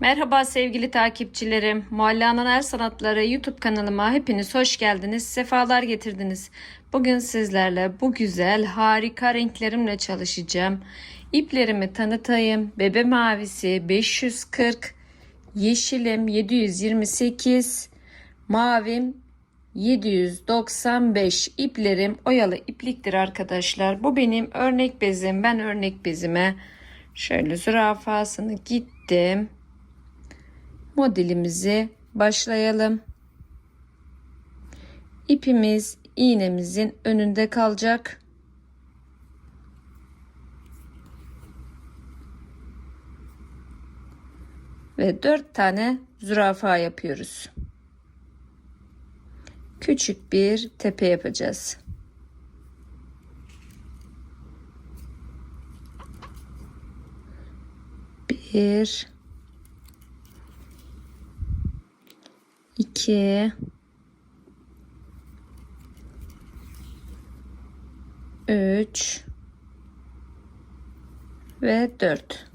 Merhaba sevgili takipçilerim. Mualla'nın El Sanatları YouTube kanalıma hepiniz hoş geldiniz. Sefalar getirdiniz. Bugün sizlerle bu güzel harika renklerimle çalışacağım. İplerimi tanıtayım. Bebe mavisi 540, yeşilim 728, mavim 795 iplerim oyalı ipliktir arkadaşlar. Bu benim örnek bezim. Ben örnek bezime şöyle zürafasını gittim. Modelimizi başlayalım. İpimiz iğnemizin önünde kalacak. Ve dört tane zürafa yapıyoruz küçük bir tepe yapacağız. Bir, iki, üç ve dört.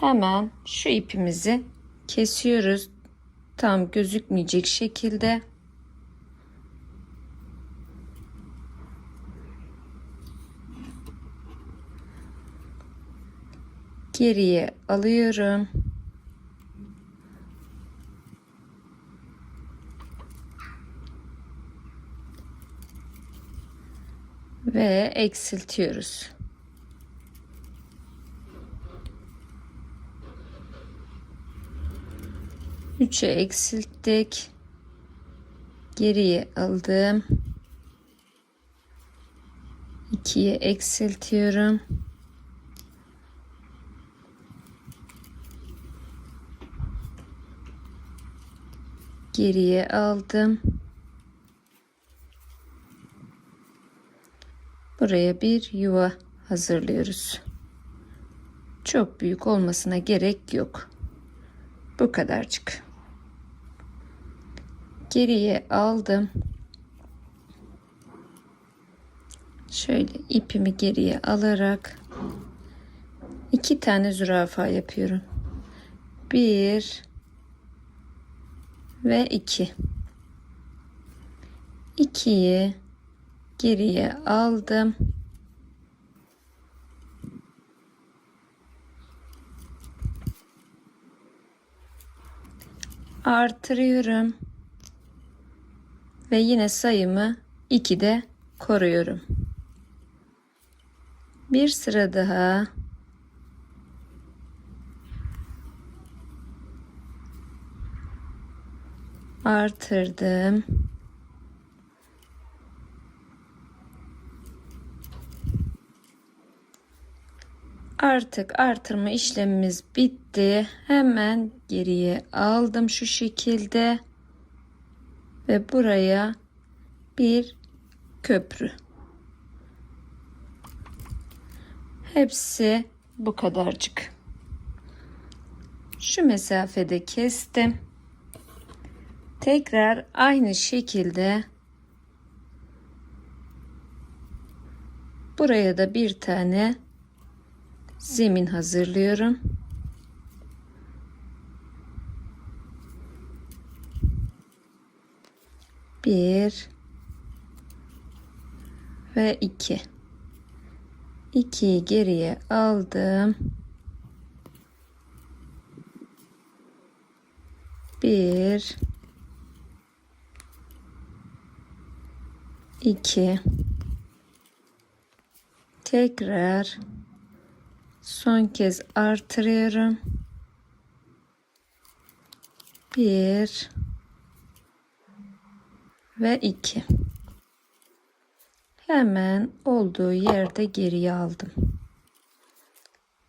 Hemen şu ipimizi kesiyoruz tam gözükmeyecek şekilde geriye alıyorum. Ve eksiltiyoruz. 3'e eksilttik. Geriye aldım. 2'ye eksiltiyorum. Geriye aldım. Buraya bir yuva hazırlıyoruz. Çok büyük olmasına gerek yok. Bu kadarcık geriye aldım. Şöyle ipimi geriye alarak iki tane zürafa yapıyorum. Bir ve iki. İkiyi geriye aldım. Artırıyorum ve yine sayımı 2'de koruyorum. Bir sıra daha artırdım. Artık artırma işlemimiz bitti. Hemen geriye aldım şu şekilde ve buraya bir köprü. Hepsi bu kadarcık. Şu mesafede kestim. Tekrar aynı şekilde buraya da bir tane zemin hazırlıyorum. bir ve iki. İkiyi geriye aldım. Bir, iki. Tekrar son kez artırıyorum. Bir, ve 2. Hemen olduğu yerde geriye aldım.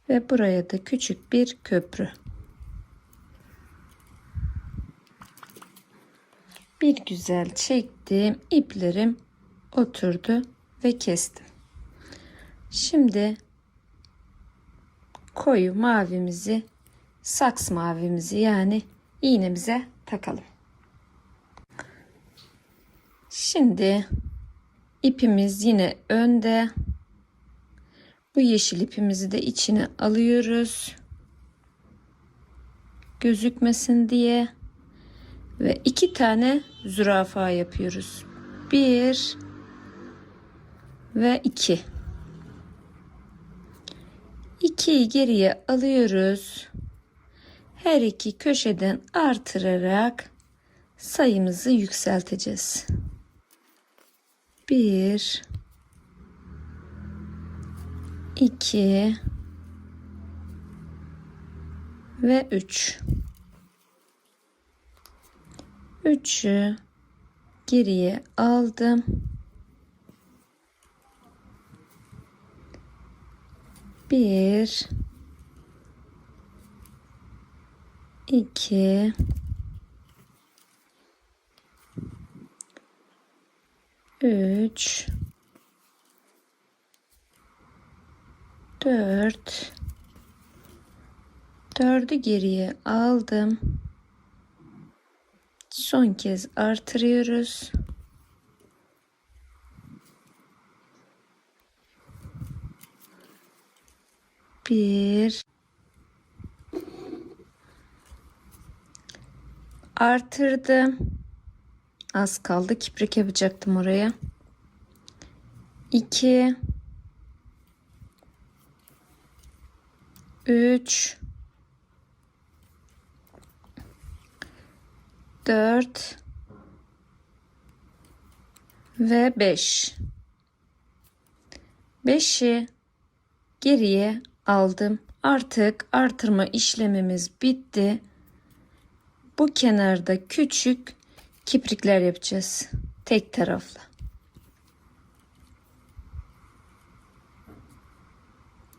Ve buraya da küçük bir köprü. Bir güzel çektim. iplerim oturdu ve kestim. Şimdi koyu mavimizi saks mavimizi yani iğnemize takalım. Şimdi ipimiz yine önde. Bu yeşil ipimizi de içine alıyoruz. gözükmesin diye ve iki tane zürafa yapıyoruz. Bir ve iki. İkiyi geriye alıyoruz. Her iki köşeden artırarak sayımızı yükselteceğiz. Bir, iki ve üç. Üçü geriye aldım. Bir, iki, üç, dört, dördü geriye aldım. Son kez artırıyoruz. Bir artırdım. Az kaldı. Kiprik yapacaktım oraya. İki üç dört ve beş. Beşi geriye aldım. Artık artırma işlemimiz bitti. Bu kenarda küçük kiprikler yapacağız. Tek taraflı.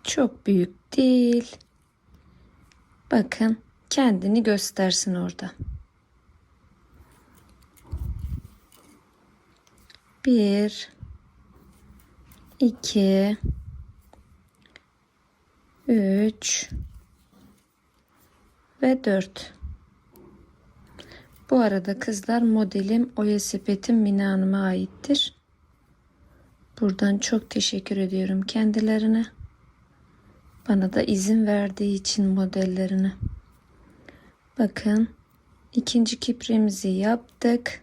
Çok büyük değil. Bakın kendini göstersin orada. Bir, iki, üç ve dört. Bu arada kızlar modelim Oya Sepet'in Mina Hanım'a aittir. Buradan çok teşekkür ediyorum kendilerine. Bana da izin verdiği için modellerine. Bakın ikinci kipremizi yaptık.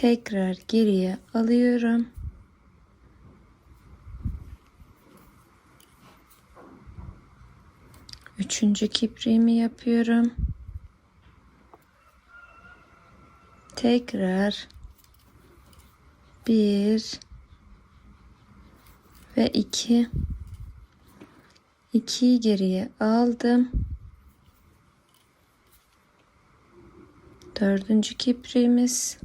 Tekrar geriye alıyorum. Üçüncü kipriğimi yapıyorum. Tekrar bir ve iki ikiyi geriye aldım. Dördüncü kipriğimiz.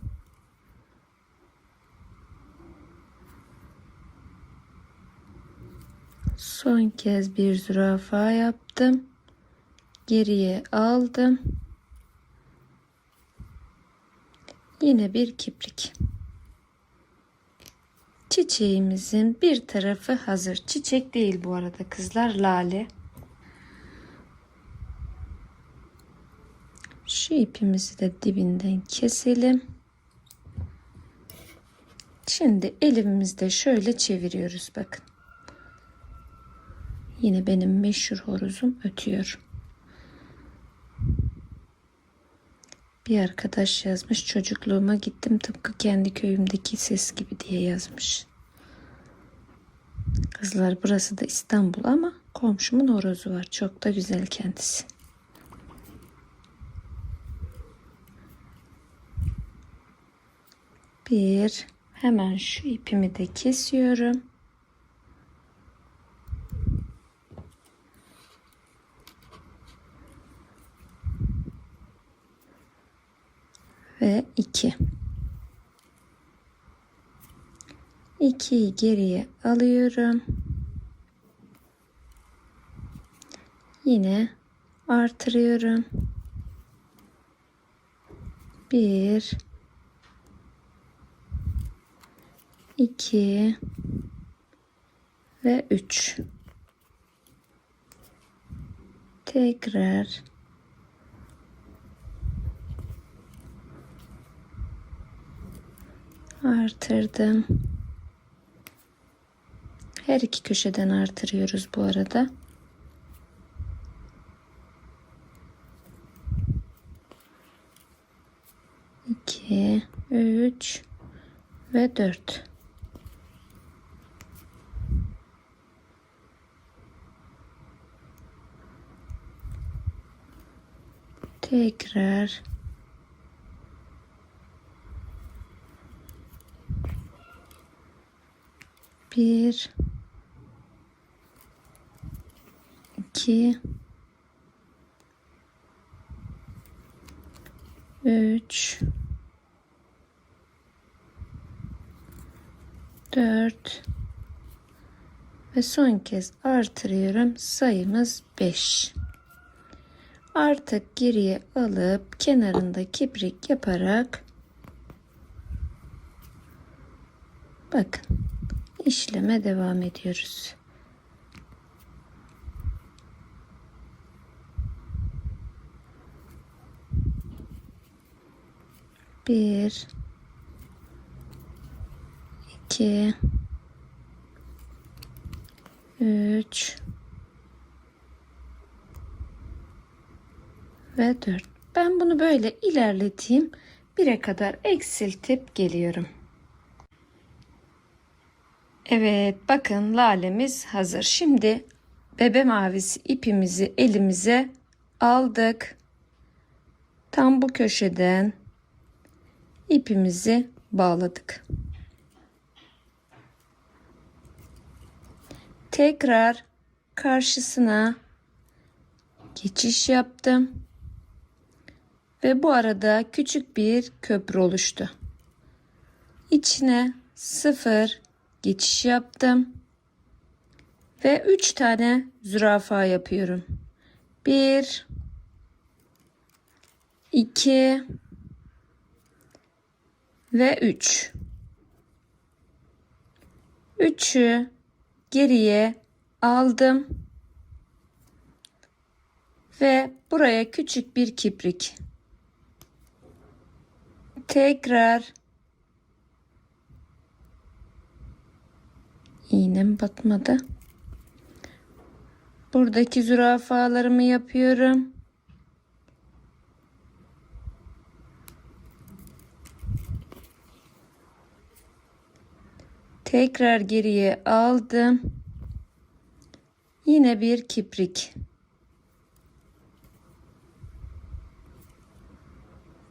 Son kez bir zürafa yaptım. Geriye aldım. Yine bir kiprik. Çiçeğimizin bir tarafı hazır. Çiçek değil bu arada kızlar lale. Şu ipimizi de dibinden keselim. Şimdi elimizde şöyle çeviriyoruz bakın. Yine benim meşhur horozum ötüyor. Bir arkadaş yazmış çocukluğuma gittim tıpkı kendi köyümdeki ses gibi diye yazmış. Kızlar burası da İstanbul ama komşumun horozu var. Çok da güzel kendisi. Bir hemen şu ipimi de kesiyorum. ve 2. 2'yi geriye alıyorum. Yine artırıyorum. 1 2 ve 3 tekrar artırdım. Her iki köşeden artırıyoruz bu arada. İki, üç ve dört. Tekrar bir iki üç. Dört. Ve son kez artırıyorum. Sayımız 5 artık geriye alıp kenarında kiprik yaparak bakın işleme devam ediyoruz. Bir, iki, üç ve dört. Ben bunu böyle ilerleteyim. Bire kadar eksiltip geliyorum. Evet bakın lalemiz hazır. Şimdi bebe mavisi ipimizi elimize aldık. Tam bu köşeden ipimizi bağladık. Tekrar karşısına geçiş yaptım. Ve bu arada küçük bir köprü oluştu. İçine sıfır geçiş yaptım. Ve 3 tane zürafa yapıyorum. 1 2 ve 3. 3'ü geriye aldım. Ve buraya küçük bir kiprik. Tekrar iğnem batmadı. Buradaki zürafalarımı yapıyorum. Tekrar geriye aldım. Yine bir kiprik.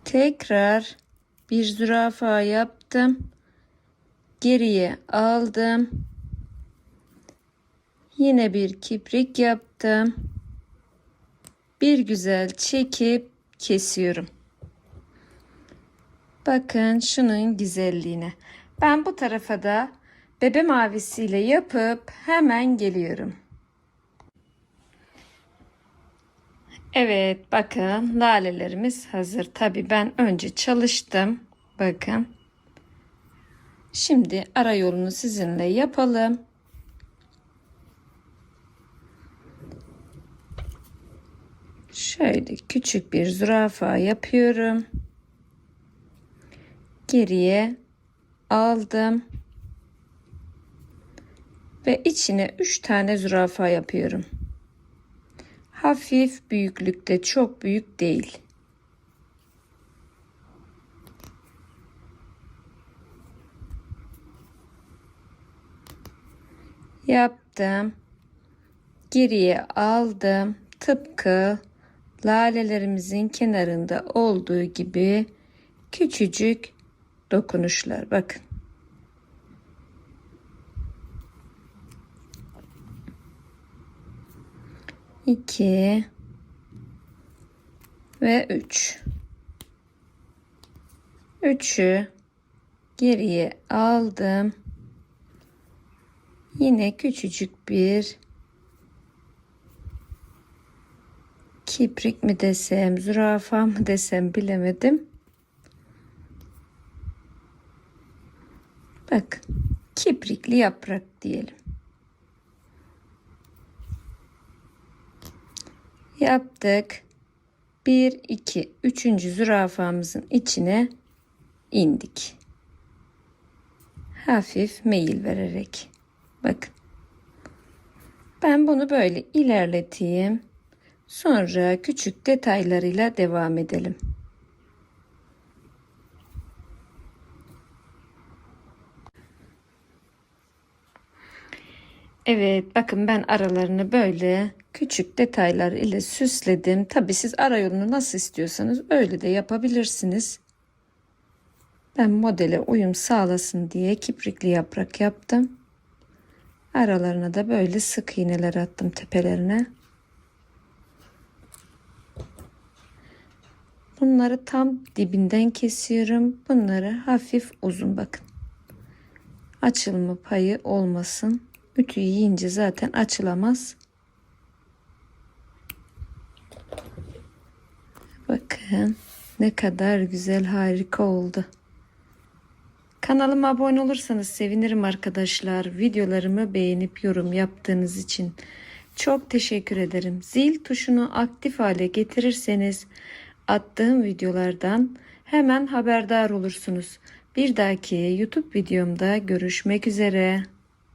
Tekrar bir zürafa yaptım. Geriye aldım. Yine bir kiprik yaptım. Bir güzel çekip kesiyorum. Bakın şunun güzelliğine. Ben bu tarafa da bebe mavisiyle yapıp hemen geliyorum. Evet bakın lalelerimiz hazır. Tabi ben önce çalıştım. Bakın. Şimdi ara yolunu sizinle yapalım. Şöyle küçük bir zürafa yapıyorum. Geriye aldım. Ve içine 3 tane zürafa yapıyorum. Hafif büyüklükte çok büyük değil. Yaptım. Geriye aldım. Tıpkı lalelerimizin kenarında olduğu gibi küçücük dokunuşlar bakın. İki ve üç. Üçü geriye aldım. Yine küçücük bir kiprik mi desem, zürafa mı desem bilemedim. Bak, kiprikli yaprak diyelim. Yaptık. 1 2 3. zürafamızın içine indik. Hafif meyil vererek. Bakın Ben bunu böyle ilerleteyim. Sonra küçük detaylarıyla devam edelim. Evet bakın ben aralarını böyle küçük detaylar ile süsledim. Tabi siz ara yolunu nasıl istiyorsanız öyle de yapabilirsiniz. Ben modele uyum sağlasın diye kiprikli yaprak yaptım. Aralarına da böyle sık iğneler attım tepelerine. Bunları tam dibinden kesiyorum. Bunları hafif uzun bakın. Açılma payı olmasın. Ütü yiyince zaten açılamaz. Bakın ne kadar güzel harika oldu. Kanalıma abone olursanız sevinirim arkadaşlar. Videolarımı beğenip yorum yaptığınız için çok teşekkür ederim. Zil tuşunu aktif hale getirirseniz attığım videolardan hemen haberdar olursunuz. Bir dahaki YouTube videomda görüşmek üzere.